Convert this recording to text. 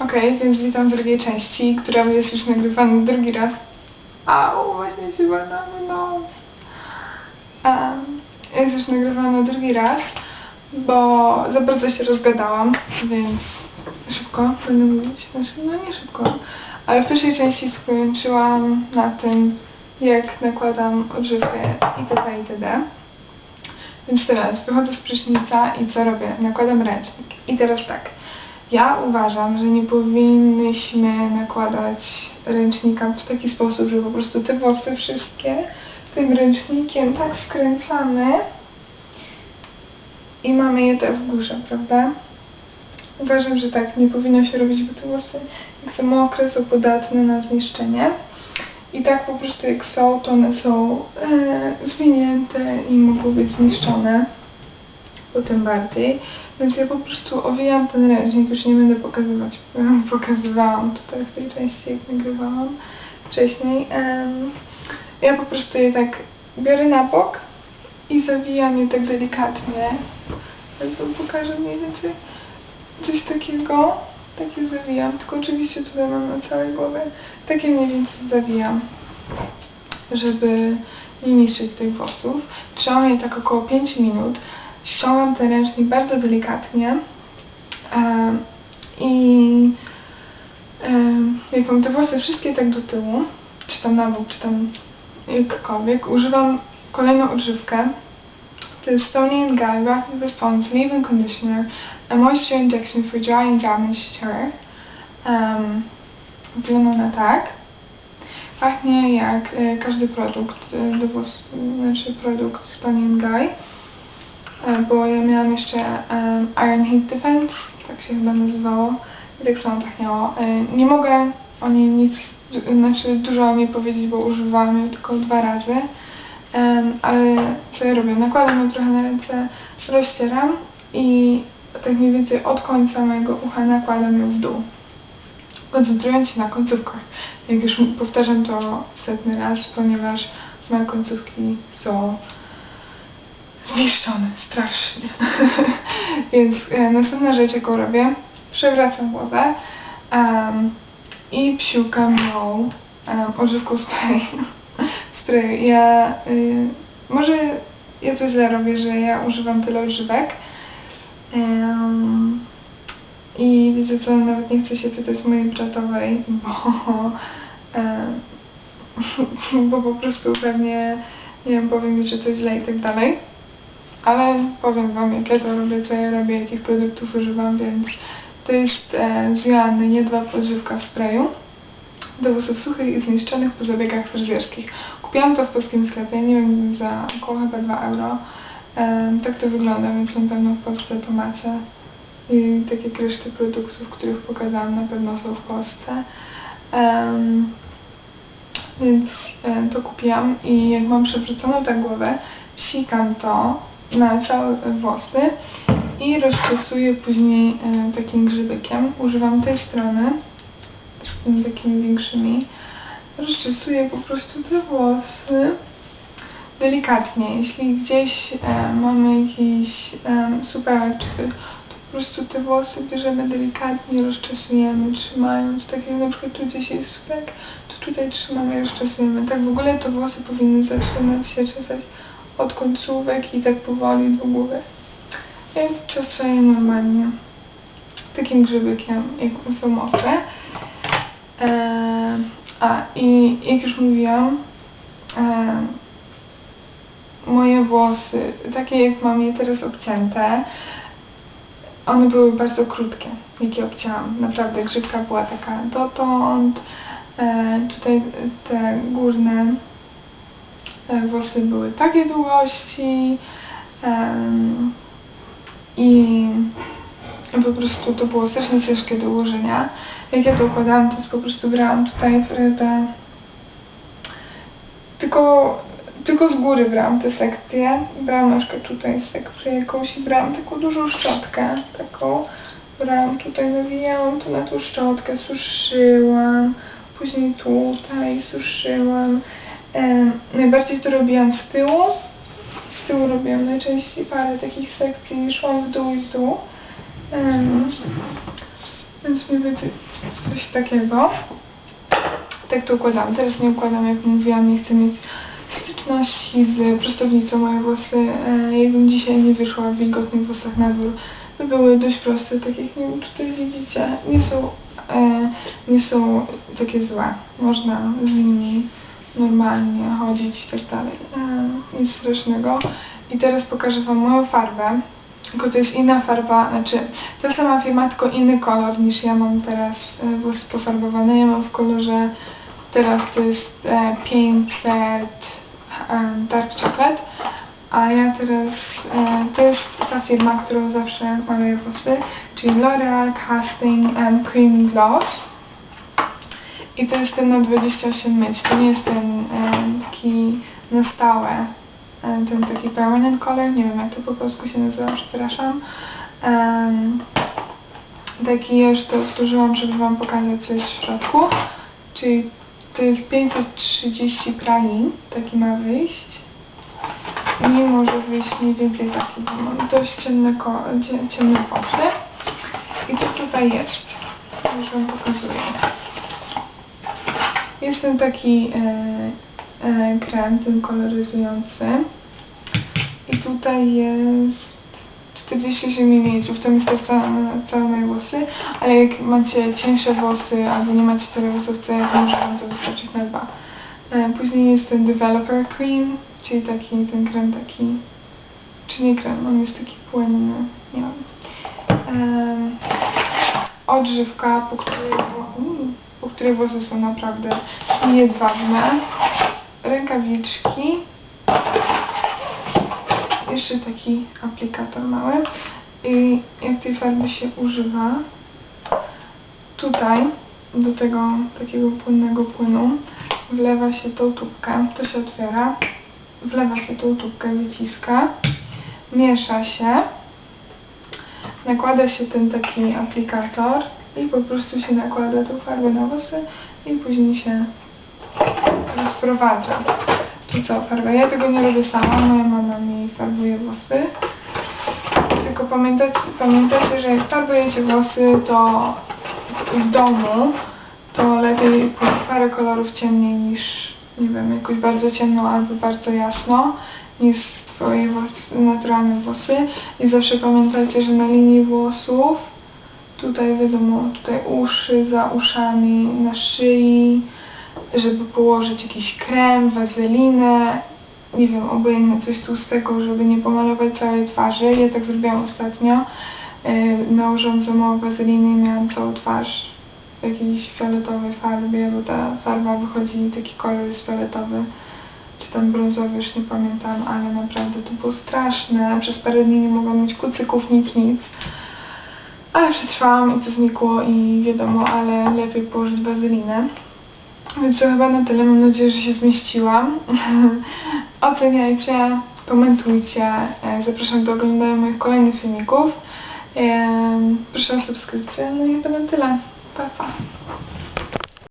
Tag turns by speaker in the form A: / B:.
A: Okej, więc witam w drugiej części, która jest już nagrywana drugi raz. Au, właśnie się nos. Um, jest już nagrywana drugi raz, bo za bardzo się rozgadałam, więc szybko będę mówić. Znaczy, no nie szybko, ale w pierwszej części skończyłam na tym, jak nakładam odżywkę itd. itd. Więc teraz wychodzę z prysznica i co robię? Nakładam ręcznik. I teraz tak. Ja uważam, że nie powinnyśmy nakładać ręcznika w taki sposób, że po prostu te włosy wszystkie tym ręcznikiem tak wkręcamy i mamy je tak w górze, prawda? Uważam, że tak nie powinno się robić, bo te włosy jak są mokre, są podatne na zniszczenie. I tak po prostu jak są, to one są e, zwinięte i mogą być zniszczone. Potem bardziej. Więc ja po prostu owijam ten ręcznik, już nie będę pokazywać, pokazywałam tutaj w tej części, jak nagrywałam wcześniej. Ja po prostu je tak biorę na bok i zawijam je tak delikatnie. Wam pokażę mniej więcej coś takiego. Takie zawijam, tylko oczywiście tutaj mam na całej głowie. Takie mniej więcej zawijam, żeby nie niszczyć tych włosów. Trzymam je tak około 5 minut. Ściągam ten ręcznik bardzo delikatnie. Em, I em, jak mam te włosy wszystkie tak do tyłu, czy tam na bok, czy tam jakkolwiek, używam kolejną odżywkę. To jest Stony and Guy Rapid Response Leave-In Conditioner, a Moisture Injection for Dry and Damaged Hair. Um, wygląda tak. Pachnie jak e, każdy produkt e, do włosów, znaczy produkt Stony and Guy. E, bo ja miałam jeszcze em, Iron Heat Defense, tak się chyba nazywało i tak samo pachniało. E, nie mogę o niej nic, znaczy dużo o niej powiedzieć, bo używałam ją tylko dwa razy. Ale co ja robię? Nakładam ją trochę na ręce, rozcieram i tak mniej więcej od końca mojego ucha nakładam ją w dół. Koncentrując się na końcówkach. Jak już powtarzam to setny raz, ponieważ moje końcówki są zniszczone strasznie. Więc e, następna rzecz, jaką robię, przewracam głowę em, i psiukam ją um, odżywką spray. spray. Ja, y, może ja coś źle robię, że ja używam tyle odżywek. Em, I widzę, co nawet nie chcę się pytać mojej bratowej, bo, bo po prostu pewnie, nie wiem, powie mi, że to źle i tak dalej. Ale powiem Wam, jak ja to robię, co ja robię, jakich produktów używam, więc to jest e, z Joanny Jedwab odżywka w sprayu do włosów suchych i zniszczonych po zabiegach fryzjerskich. Kupiłam to w polskim sklepie, nie wiem, za około chyba 2 euro. E, tak to wygląda, więc na pewno w Polsce to macie. I tak jak reszty produktów, których pokazałam, na pewno są w Polsce. Więc e, to kupiłam i jak mam przewróconą tę głowę, psikam to na całe włosy i rozczesuję później e, takim grzybykiem. Używam tej strony z tymi takimi większymi. Rozczesuję po prostu te włosy delikatnie. Jeśli gdzieś e, mamy jakiś e, supełek czy po prostu te włosy bierzemy delikatnie, rozczesujemy, trzymając. Tak jak na przykład tu gdzieś jest supełek, to tutaj trzymamy i rozczesujemy. Tak w ogóle to włosy powinny zaczynać się czesać od końcówek i tak powoli do góry. Ja czesuję normalnie takim grzybykiem, jak są mokre. Eee, a i jak już mówiłam, eee, moje włosy, takie jak mam je teraz obcięte, one były bardzo krótkie, jak je obcięłam. Naprawdę grzybka była taka dotąd. Eee, tutaj te górne e, włosy były takiej długości. I po prostu to było strasznie ciężkie do ułożenia. Jak ja to układałam, to po prostu brałam tutaj te... Tylko, tylko z góry brałam tę sekcję. Brałam na przykład tutaj sekcję jakąś i brałam taką dużą szczotkę. Taką brałam tutaj, nawijałam to na tą szczotkę, suszyłam. Później tutaj suszyłam. Najbardziej to robiłam z tyłu. Z tyłu robiłam najczęściej parę takich sekcji, szłam w dół i w dół. Więc mniej więcej coś takiego. Tak to układam. Teraz nie układam, jak mówiłam, nie chcę mieć styczności z prostownicą. Moje włosy, e, jakbym dzisiaj nie wyszła w wilgotnych włosach na dwór, by były dość proste, tak jak nie wiem, tutaj widzicie. Nie są, e, nie są takie złe. Można z nimi normalnie chodzić i tak dalej. E, nic strasznego. I teraz pokażę Wam moją farbę. Tylko to jest inna farba, znaczy ta sama firma, tylko inny kolor niż ja mam teraz e, włosy pofarbowane. Ja mam w kolorze, teraz to jest e, 500 e, Dark Chocolate, a ja teraz, e, to jest ta firma, którą zawsze maluję włosy, czyli L'Oreal Casting and Cream Gloss. I to jest ten na 28 myć, to nie jest ten e, taki na stałe, e, ten taki permanent color, nie wiem jak to po polsku się nazywa, przepraszam. Em, taki to otworzyłam, żeby wam pokazać coś w środku, czyli to jest 530 pralin, taki ma wyjść. I może wyjść mniej więcej taki, bo mam dość ciemne, ciemne włosy. I co tutaj jest? Już wam pokazuję. Jest ten taki e, e, krem, ten koloryzujący. I tutaj jest 48 ml, to jest też całe, moje włosy, ale jak macie cieńsze włosy albo nie macie tyle włosów to może wam to wystarczyć na dwa. E, Później jest ten Developer Cream, czyli taki, ten krem taki, czy nie krem, on jest taki płynny, nie wiem. Em, odżywka, po której, wło- mm, której włosy są naprawdę jedwabne. Rękawiczki. Jeszcze taki aplikator mały. I jak tej farby się używa, tutaj do tego takiego płynnego płynu wlewa się tą tubkę, to się otwiera, wlewa się tą tubkę, wyciska, miesza się, nakłada się ten taki aplikator i po prostu się nakłada tą farbę na włosy i później się rozprowadza. Tu cała farba. Ja tego nie robię sama, moja mama mi farbuje włosy. Tylko pamiętajcie, pamiętajcie, że jak farbujecie włosy, to w domu to lepiej parę kolorów ciemniej niż, nie wiem, jakoś bardzo ciemno albo bardzo jasno niż twoje naturalne włosy. I zawsze pamiętajcie, że na linii włosów, tutaj wiadomo, tutaj uszy, za uszami, na szyi, żeby położyć jakiś krem, wazelinę, nie wiem, obojętnie coś tłustego, żeby nie pomalować całej twarzy. Ja tak zrobiłam ostatnio. Yy, nałożyłam za mało wazeliny i miałam całą twarz w jakiejś fioletowej farbie, bo ta farba wychodzi, taki kolor jest fioletowy, czy tam brązowy, już nie pamiętam, ale naprawdę to było straszne. Przez parę dni nie mogłam mieć kucyków, nic, nic. Ale przetrwałam i to znikło i wiadomo, ale lepiej położyć wazelinę. Więc to chyba na tyle. Mam nadzieję, że się zmieściłam. Oceniajcie, komentujcie. E, Zapraszam do oglądania moich kolejnych filmików. E, Proszę o subskrypcję. No i chyba na tyle. Pa, pa.